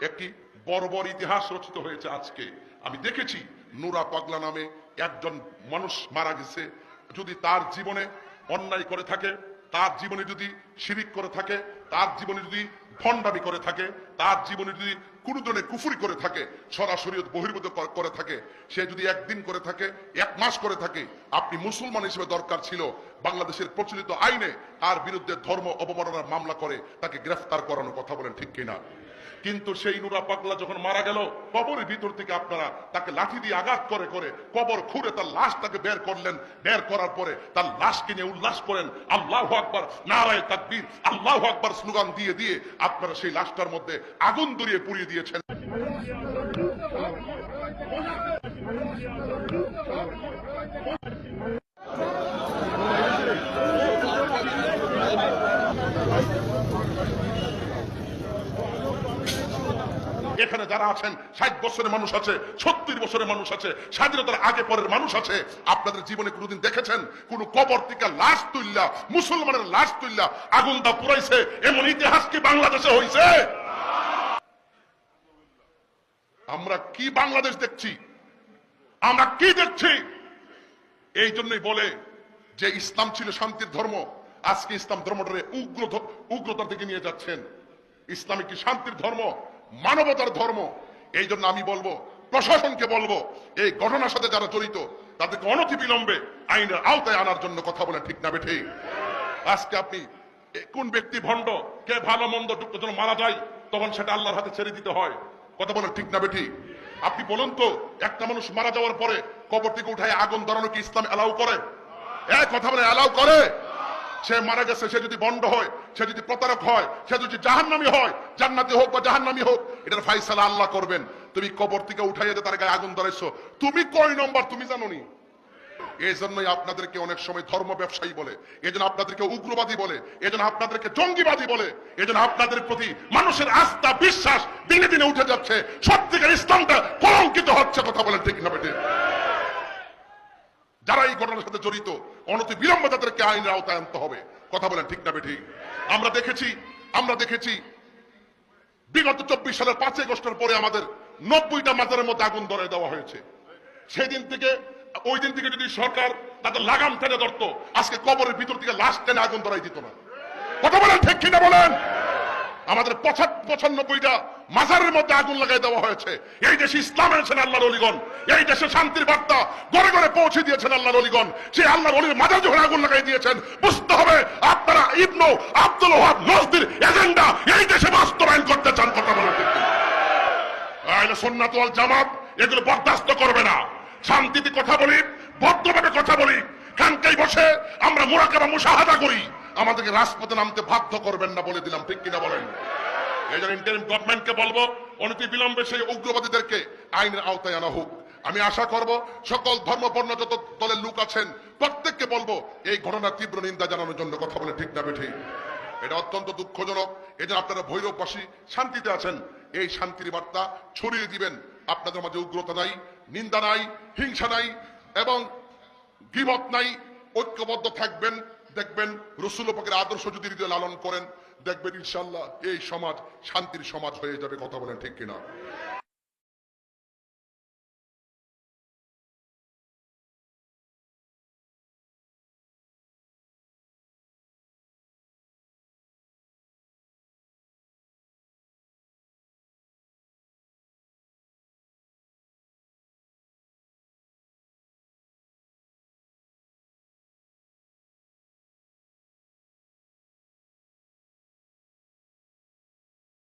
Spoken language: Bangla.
একটি বর্বর ইতিহাস রচিত হয়েছে আজকে। আমি দেখেছি নুরা পাগলা নামে একজন মানুষ মারা গেছে। যদি তার জীবনে অন্যায় করে থাকে, তার জীবনে যদি শিরিক করে থাকে, তার জীবনে যদি ভণ্ডামি করে থাকে, তার জীবনে যদি কোনো ধরনের কুফুরি করে থাকে, সরাসরি বহির্ভূত করে থাকে, সে যদি একদিন করে থাকে, এক মাস করে থাকে, আপনি মুসলমান হিসেবে দরকার ছিল। বাংলাদেশের প্রচলিত আইনে তার বিরুদ্ধে ধর্ম অবমাননার মামলা করে তাকে গ্রেফতার করানোর কথা বলেন, ঠিক কিনা? কিন্তু সেই নুরা পাগলা যখন মারা গেল, কবরের ভিতর থেকে আপনারা তাকে লাঠি দিয়ে আঘাত করে করে কবর খুঁড়ে তার লাশ তাকে বের করলেন। বের করার পরে তার লাশকে নিয়ে উল্লাস করেন আল্লাহ আকবার, নারায় তাকবীর, আল্লাহ আকবার স্লোগান দিয়ে দিয়ে আপনারা সেই লাশটার মধ্যে আগুন ধরিয়ে পুড়িয়ে দিয়েছেন। এখানে যারা আছেন, ষাট বছরের মানুষ আছে, সত্তর বছরের মানুষ আছে, স্বাধীনতার আগে পরের মানুষ আছে, আপনাদের জীবনে কোনোদিন দেখেছেন? কোন কবর থেকে লাশ তুললা মুসলমানের লাশ তুললা আগুন দা পুরাইছে, এমন ইতিহাস কি বাংলাদেশে হয়েছে আমরা কি বাংলাদেশ দেখছি? আমরা কি দেখছি? এই জন্যই বলে যে ইসলাম ছিল শান্তির ধর্ম, আজকে ইসলাম ধর্মটারে উগ্র উগ্রতার দিকে নিয়ে যাচ্ছেন। ইসলামিক কি শান্তির ধর্ম? মানবতার ধর্ম। এই জন্য আমি বলব, প্রশাসনকে বলব, এই ঘটনার সাথে যারা জড়িত, তাদেরকে অনতি বিলম্বে আইনের আওতায় আনার জন্য কথা বলে ঠিক না বেঠে। আজকে আপনি, এ, কোন ব্যক্তি ভণ্ড, কে ভালো মন্দ যুক্ত যখন মারা যায়, তখন সেটা আল্লাহর হাতে ছেড়ে দিতে হয়। কথা বলে ঠিক না বেঠি। আপনি বলুন তো, একটা মানুষ মারা যাওয়ার পরে কবর থেকে উঠায় আগুন ধরানো কি ইসলাম এলাও করে? এক কথা বলে এলাও করে? সে মারা গেছে, সে যদি বন্ড হয়, সে যদি প্রতারক হয়, সে যদি জাহান্নামি হয়, জান্নাতি হোক বা জাহান্নামি হোক, এটার ফাইসালা আল্লাহ করবেন। তুমি কবর থেকে উঠাইয়া যে তার গায়ে আগুন ধরাইছো তুমি কয় নম্বর, তুমি জানো নি এই জন্যই আপনাদেরকে অনেক সময় ধর্ম ব্যবসায়ী বলে এই জন্য আপনাদেরকে উগ্রবাদী বলে এই জন্য আপনাদেরকে জঙ্গিবাদী বলে এই জন্য আপনাদের প্রতি মানুষের আস্থা, বিশ্বাস দিনে দিনে উঠে যাচ্ছে। সত্যিকার ইসলামটা কলঙ্কিত হচ্ছে, কথা বলে ঠিক না বেটে যারা এই ঘটনার সাথে জড়িত, অনতি বিলম্বে তাদেরকে আইনের আওতায় আনতে হবে। কথা বলেন ঠিক না বেঠি আমরা দেখেছি আমরা দেখেছি, বিগত চব্বিশ সালের পাঁচই আগস্টের পরে আমাদের নব্বইটা মাজারের মধ্যে আগুন ধরে দেওয়া হয়েছে। সেদিন থেকে, ওই দিন থেকে যদি সরকার তাদের লাগাম টেনে ধরতো, আজকে কবরের ভিতর থেকে লাশ টেনে আগুন ধরাই দিত না। কথা বলেন ঠিক কিনা বলেন? আমাদের পঁচা- পঁচানব্বইটা মাজারের মধ্যে আগুন লাগাই দেওয়া হয়েছে। এই দেশে ইসলাম এনেছেন আল্লাহর অলিগণ। এই দেশে শান্তির বার্তা গড়ে গড়ে পৌঁছে দিয়েছেন আল্লাহর অলিগণ। সেই আল্লাহর অলির মাজার যখন আগুন লাগাই দিয়েছেন, বুঝতে হবে আপনারা ইবনু আব্দুল ওহাব নজদির এজেন্ডা এই দেশে বাস্তবায়ন করতে চান কথা বলে? আইলে ওয়াল জামাত এগুলো বরদাস্ত করবে না। শান্তিতে কথা বলি ভদ্রভাবে কথা বলি। খানকাই বসে আমরা মোরাকাবা মুশাহাদা করি। আমাদেরকে রাজপথে নামতে বাধ্য করবেন না বলে দিলাম, ঠিক কিনা বলেন? এই জন্য ইন্টারিম গভর্নমেন্টকে বলব অনতি বিলম্বে সেই উগ্রবাদীদেরকে আইনের আওতায় আনা হোক। আমি আশা করব, সকল ধর্মবর্ণ যত দলের লোক আছেন, প্রত্যেককে বলব, এই ঘটনার তীব্র নিন্দা জানানোর জন্য কথা বলে ঠিক না বেঠিক এটা অত্যন্ত দুঃখজনক। এই যে আপনারা ভৈরববাসী শান্তিতে আছেন। এই শান্তির বার্তা ছড়িয়ে দিবেন। আপনাদের মাঝে উগ্রতা নাই, নিন্দা নাই, হিংসা নাই, এবং গিবত নাই, ঐক্যবদ্ধ থাকবেন দেখবেন রসুল আদর্শ যদি হৃদয় লালন করেন, দেখবেন ইনশাল্লাহ এই সমাজ শান্তির সমাজ হয়ে যাবে, কথা বলেন ঠিক কিনা?